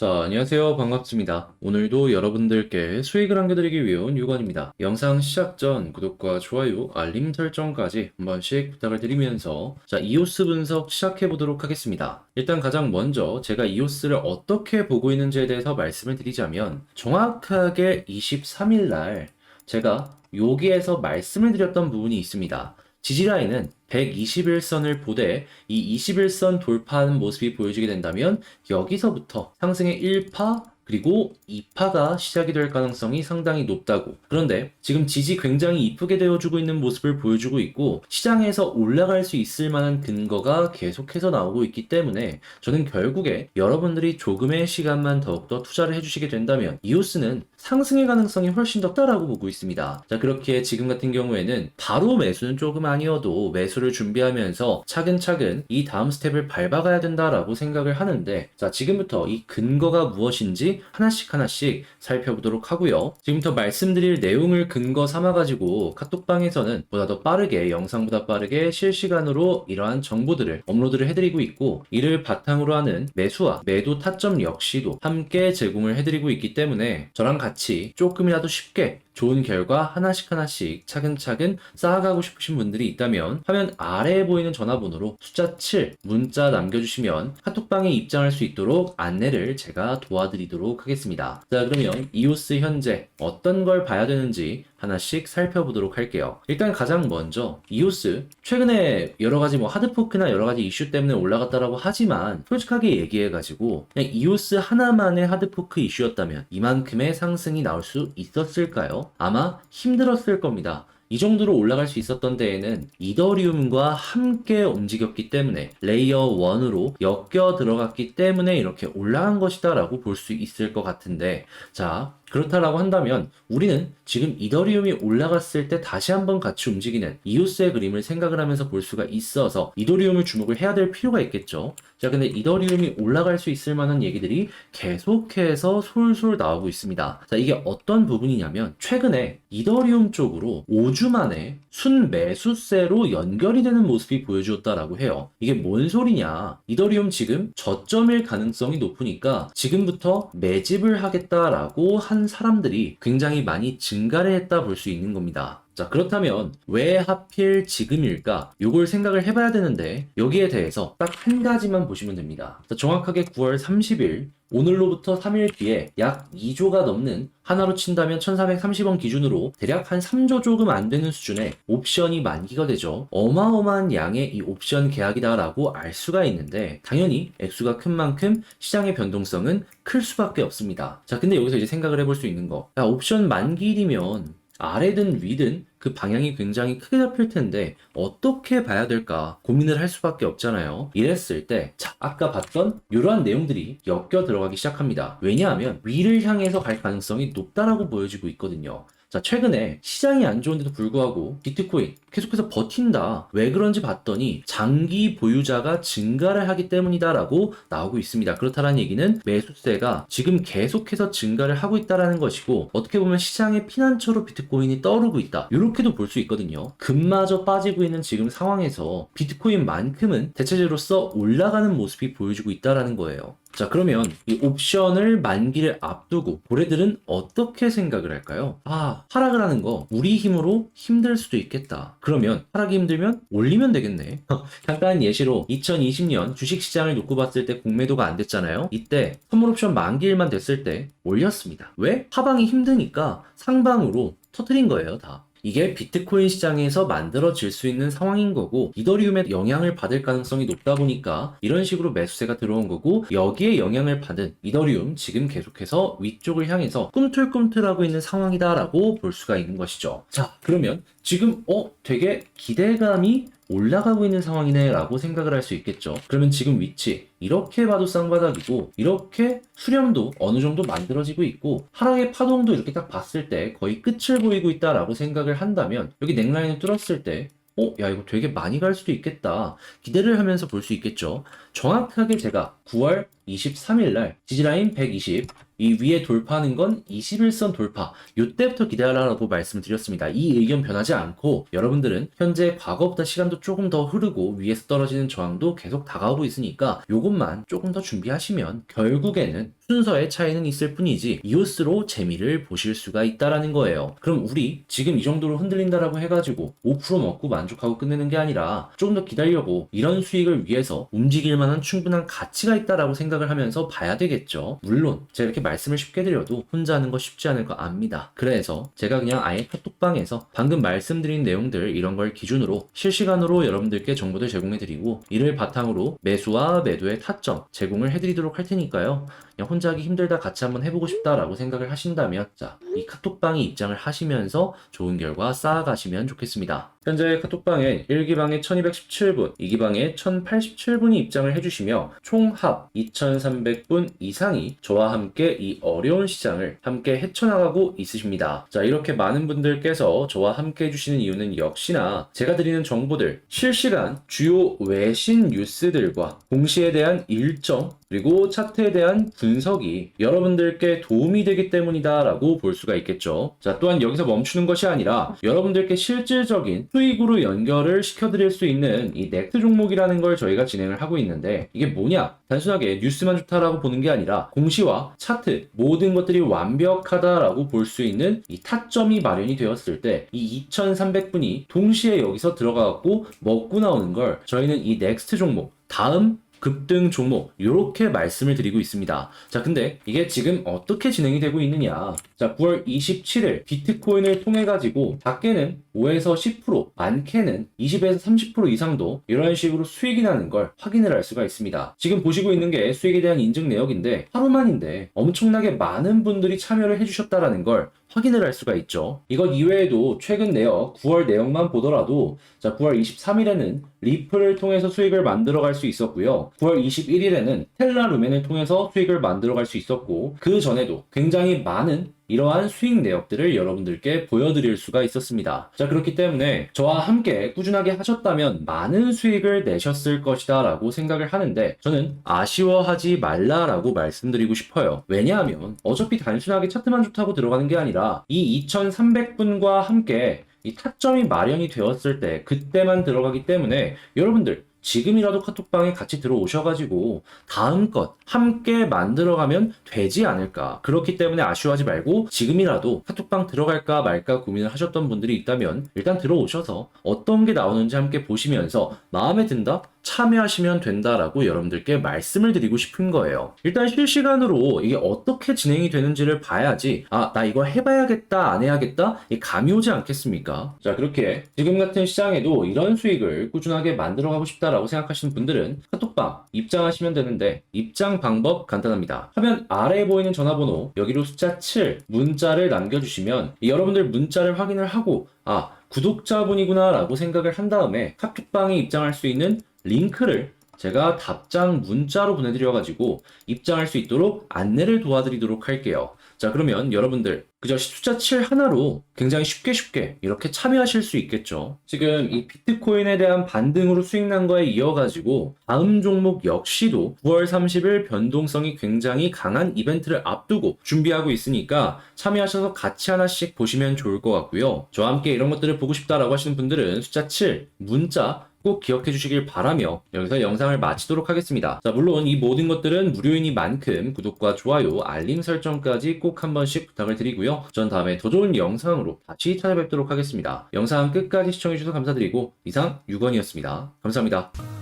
자, 안녕하세요. 반갑습니다. 오늘도 여러분들께 수익을 안겨드리기 위해 온 유건입니다. 영상 시작 전 구독과 좋아요, 알림 설정까지 한 번씩 부탁을 드리면서 자, 이오스 분석 시작해 보도록 하겠습니다. 일단 가장 먼저 제가 이오스를 어떻게 보고 있는지에 대해서 말씀을 드리자면 정확하게 23일 날 제가 여기에서 말씀을 드렸던 부분이 있습니다. 지지라인은 121선을 보되 이 21선 돌파하는 모습이 보여지게 된다면 여기서부터 상승의 1파 그리고 2파가 시작이 될 가능성이 상당히 높다고. 그런데 지금 지지 굉장히 이쁘게 되어주고 있는 모습을 보여주고 있고 시장에서 올라갈 수 있을 만한 근거가 계속해서 나오고 있기 때문에 저는 결국에 여러분들이 조금의 시간만 더욱더 투자를 해주시게 된다면 이오스는 상승의 가능성이 훨씬 더 크다라고 보고 있습니다. 자, 그렇게 지금 같은 경우에는 바로 매수는 조금 아니어도 매수를 준비하면서 차근차근 이 다음 스텝을 밟아가야 된다라고 생각을 하는데 자, 지금부터 이 근거가 무엇인지 하나씩 하나씩 살펴보도록 하고요. 지금부터 말씀드릴 내용을 근거 삼아 가지고 카톡방에서는 보다 더 빠르게 영상보다 빠르게 실시간으로 이러한 정보들을 업로드를 해드리고 있고 이를 바탕으로 하는 매수와 매도 타점 역시도 함께 제공을 해드리고 있기 때문에 저랑 같이 조금이라도 쉽게 좋은 결과 하나씩 하나씩 차근차근 쌓아가고 싶으신 분들이 있다면 화면 아래에 보이는 전화번호로 숫자 7 문자 남겨주시면 카톡방에 입장할 수 있도록 안내를 제가 도와드리도록 하겠습니다. 자 그러면 이오스 현재 어떤 걸 봐야 되는지 하나씩 살펴보도록 할게요. 일단 가장 먼저 이오스 최근에 여러 가지 뭐 하드포크나 여러 가지 이슈 때문에 올라갔다라고 하지만 솔직하게 얘기해가지고 그냥 이오스 하나만의 하드포크 이슈였다면 이만큼의 상승이 나올 수 있었을까요? 아마 힘들었을 겁니다. 이 정도로 올라갈 수 있었던 데에는 이더리움과 함께 움직였기 때문에 레이어 1으로 엮여 들어갔기 때문에 이렇게 올라간 것이다 라고 볼 수 있을 것 같은데 자 그렇다라고 한다면 우리는 지금 이더리움이 올라갔을 때 다시 한번 같이 움직이는 이오스의 그림을 생각을 하면서 볼 수가 있어서 이더리움을 주목을 해야 될 필요가 있겠죠. 자, 근데 이더리움이 올라갈 수 있을 만한 얘기들이 계속해서 솔솔 나오고 있습니다. 자, 이게 어떤 부분이냐면 최근에 이더리움 쪽으로 5주 만에 순매수세로 연결이 되는 모습이 보여주었다라고 해요. 이게 뭔 소리냐? 이더리움 지금 저점일 가능성이 높으니까 지금부터 매집을 하겠다라고 한 사람들이 굉장히 많이 증가를 했다 볼 수 있는 겁니다. 자, 그렇다면 왜 하필 지금일까? 요걸 생각을 해봐야 되는데 여기에 대해서 딱 한 가지만 보시면 됩니다. 자, 정확하게 9월 30일 오늘로부터 3일 뒤에 약 2조가 넘는 하나로 친다면 1430원 기준으로 대략 한 3조 조금 안 되는 수준의 옵션이 만기가 되죠. 어마어마한 양의 이 옵션 계약이다라고 알 수가 있는데 당연히 액수가 큰 만큼 시장의 변동성은 클 수밖에 없습니다. 자, 근데 여기서 이제 생각을 해볼 수 있는 거. 야, 옵션 만기일이면 아래든 위든 그 방향이 굉장히 크게 잡힐 텐데 어떻게 봐야 될까 고민을 할 수밖에 없잖아요. 이랬을 때 자, 아까 봤던 이러한 내용들이 엮여 들어가기 시작합니다. 왜냐하면 위를 향해서 갈 가능성이 높다라고 보여지고 있거든요. 자, 최근에 시장이 안 좋은데도 불구하고 비트코인 계속해서 버틴다. 왜 그런지 봤더니 장기 보유자가 증가를 하기 때문이다라고 나오고 있습니다. 그렇다는 얘기는 매수세가 지금 계속해서 증가를 하고 있다라는 것이고 어떻게 보면 시장의 피난처로 비트코인이 떠오르고 있다. 이렇게도 볼 수 있거든요. 금마저 빠지고 있는 지금 상황에서 비트코인만큼은 대체제로서 올라가는 모습이 보여지고 있다라는 거예요. 자, 그러면 이 옵션을 만기를 앞두고 고래들은 어떻게 생각을 할까요? 아, 하락을 하는 거 우리 힘으로 힘들 수도 있겠다. 그러면 하락이 힘들면 올리면 되겠네. 간단한 예시로 2020년 주식시장을 놓고 봤을 때 공매도가 안 됐잖아요. 이때 선물 옵션 만기일만 됐을 때 올렸습니다. 왜? 하방이 힘드니까 상방으로 터트린 거예요, 다. 이게 비트코인 시장에서 만들어질 수 있는 상황인 거고 이더리움에 영향을 받을 가능성이 높다 보니까 이런 식으로 매수세가 들어온 거고 여기에 영향을 받은 이더리움 지금 계속해서 위쪽을 향해서 꿈틀꿈틀하고 있는 상황이다라고 볼 수가 있는 것이죠. 자 그러면 지금 어 되게 기대감이 올라가고 있는 상황이네 라고 생각을 할 수 있겠죠. 그러면 지금 위치 이렇게 봐도 쌍바닥이고 이렇게 수렴도 어느 정도 만들어지고 있고 하락의 파동도 이렇게 딱 봤을 때 거의 끝을 보이고 있다라고 생각을 한다면 여기 넥라인을 뚫었을 때 어, 야, 이거 되게 많이 갈 수도 있겠다. 기대를 하면서 볼 수 있겠죠. 정확하게 제가 9월 23일 날 지지라인 120, 이 위에 돌파하는 건 21선 돌파. 요때부터 기대하라고 말씀을 드렸습니다. 이 의견 변하지 않고 여러분들은 현재 과거보다 시간도 조금 더 흐르고 위에서 떨어지는 저항도 계속 다가오고 있으니까 요것만 조금 더 준비하시면 결국에는 순서의 차이는 있을 뿐이지 이오스로 재미를 보실 수가 있다라는 거예요. 그럼 우리 지금 이 정도로 흔들린다라고 해가지고 5% 먹고 만족하고 끝내는 게 아니라 조금 더 기다려고 이런 수익을 위해서 움직일 만한 충분한 가치가 있다라고 생각 을 하면서 봐야 되겠죠. 물론 제가 이렇게 말씀을 쉽게 드려도 혼자 하는 거 쉽지 않을 거 압니다. 그래서 제가 그냥 아예 카톡방에서 방금 말씀드린 내용들 이런 걸 기준으로 실시간으로 여러분들께 정보들 제공해 드리고 이를 바탕으로 매수와 매도의 타점 제공을 해 드리도록 할 테니까요. 그냥 혼자 하기 힘들다 같이 한번 해보고 싶다라고 생각을 하신다면 자, 이 카톡방에 입장을 하시면서 좋은 결과 쌓아가시면 좋겠습니다. 현재 카톡방에 1기방에 1217분, 2기방에 1087분이 입장을 해주시며 총합 2300분 이상이 저와 함께 이 어려운 시장을 함께 헤쳐나가고 있으십니다. 자, 이렇게 많은 분들께서 저와 함께 해주시는 이유는 역시나 제가 드리는 정보들, 실시간 주요 외신 뉴스들과 공시에 대한 일정, 그리고 차트에 대한 분석이 여러분들께 도움이 되기 때문이다라고 볼 수가 있겠죠. 자, 또한 여기서 멈추는 것이 아니라 여러분들께 실질적인 수익으로 연결을 시켜드릴 수 있는 이 넥트 종목이라는 걸 저희가 진행을 하고 있는데 이게 뭐냐? 단순하게 뉴스만 좋다라고 보는 게 아니라 공시와 차트 모든 것들이 완벽하다라고 볼 수 있는 이 타점이 마련이 되었을 때 이 2300분이 동시에 여기서 들어가갖고 먹고 나오는 걸 저희는 이 넥스트 종목 다음 급등 종목 이렇게 말씀을 드리고 있습니다. 자, 근데 이게 지금 어떻게 진행이 되고 있느냐? 자, 9월 27일 비트코인을 통해 가지고 작게는 5에서 10%, 많게는 20에서 30% 이상도 이런 식으로 수익이 나는 걸 확인을 할 수가 있습니다. 지금 보시고 있는 게 수익에 대한 인증 내역인데 하루 만인데 엄청나게 많은 분들이 참여를 해주셨다라는 걸 확인을 할 수가 있죠. 이것 이외에도 최근 내역, 9월 내역만 보더라도 자, 9월 23일에는 리플을 통해서 수익을 만들어 갈 수 있었고요. 9월 21일에는 텔라 루멘을 통해서 수익을 만들어 갈 수 있었고 그 전에도 굉장히 많은 이러한 수익 내역들을 여러분들께 보여드릴 수가 있었습니다. 자, 그렇기 때문에 저와 함께 꾸준하게 하셨다면 많은 수익을 내셨을 것이다 라고 생각을 하는데 저는 아쉬워하지 말라라고 말씀드리고 싶어요. 왜냐하면 어차피 단순하게 차트만 좋다고 들어가는 게 아니라 이 2300분과 함께 이 타점이 마련이 되었을 때 그때만 들어가기 때문에 여러분들 지금이라도 카톡방에 같이 들어오셔가지고 다음껏 함께 만들어가면 되지 않을까. 그렇기 때문에 아쉬워하지 말고 지금이라도 카톡방 들어갈까 말까 고민을 하셨던 분들이 있다면 일단 들어오셔서 어떤 게 나오는지 함께 보시면서 마음에 든다? 참여하시면 된다라고 여러분들께 말씀을 드리고 싶은 거예요. 일단 실시간으로 이게 어떻게 진행이 되는지를 봐야지, 아, 나 이거 해봐야겠다, 안 해야겠다? 이 감이 오지 않겠습니까? 자, 그렇게 지금 같은 시장에도 이런 수익을 꾸준하게 만들어 가고 싶다라고 생각하시는 분들은 카톡방 입장하시면 되는데, 입장 방법 간단합니다. 화면 아래에 보이는 전화번호, 여기로 숫자 7, 문자를 남겨주시면 여러분들 문자를 확인을 하고, 아, 구독자분이구나 라고 생각을 한 다음에 카톡방에 입장할 수 있는 링크를 제가 답장 문자로 보내드려가지고 입장할 수 있도록 안내를 도와드리도록 할게요. 자, 그러면 여러분들 그저 숫자 7 하나로 굉장히 쉽게 쉽게 이렇게 참여하실 수 있겠죠. 지금 이 비트코인에 대한 반등으로 수익 난 거에 이어가지고 다음 종목 역시도 9월 30일 변동성이 굉장히 강한 이벤트를 앞두고 준비하고 있으니까 참여하셔서 같이 하나씩 보시면 좋을 것 같고요. 저와 함께 이런 것들을 보고 싶다라고 하시는 분들은 숫자 7 문자 꼭 기억해 주시길 바라며 여기서 영상을 마치도록 하겠습니다. 자, 물론 이 모든 것들은 무료이니만큼 구독과 좋아요, 알림 설정까지 꼭 한 번씩 부탁을 드리고요. 전 다음에 더 좋은 영상으로 다시 찾아뵙도록 하겠습니다. 영상 끝까지 시청해 주셔서 감사드리고 이상 유건이었습니다. 감사합니다.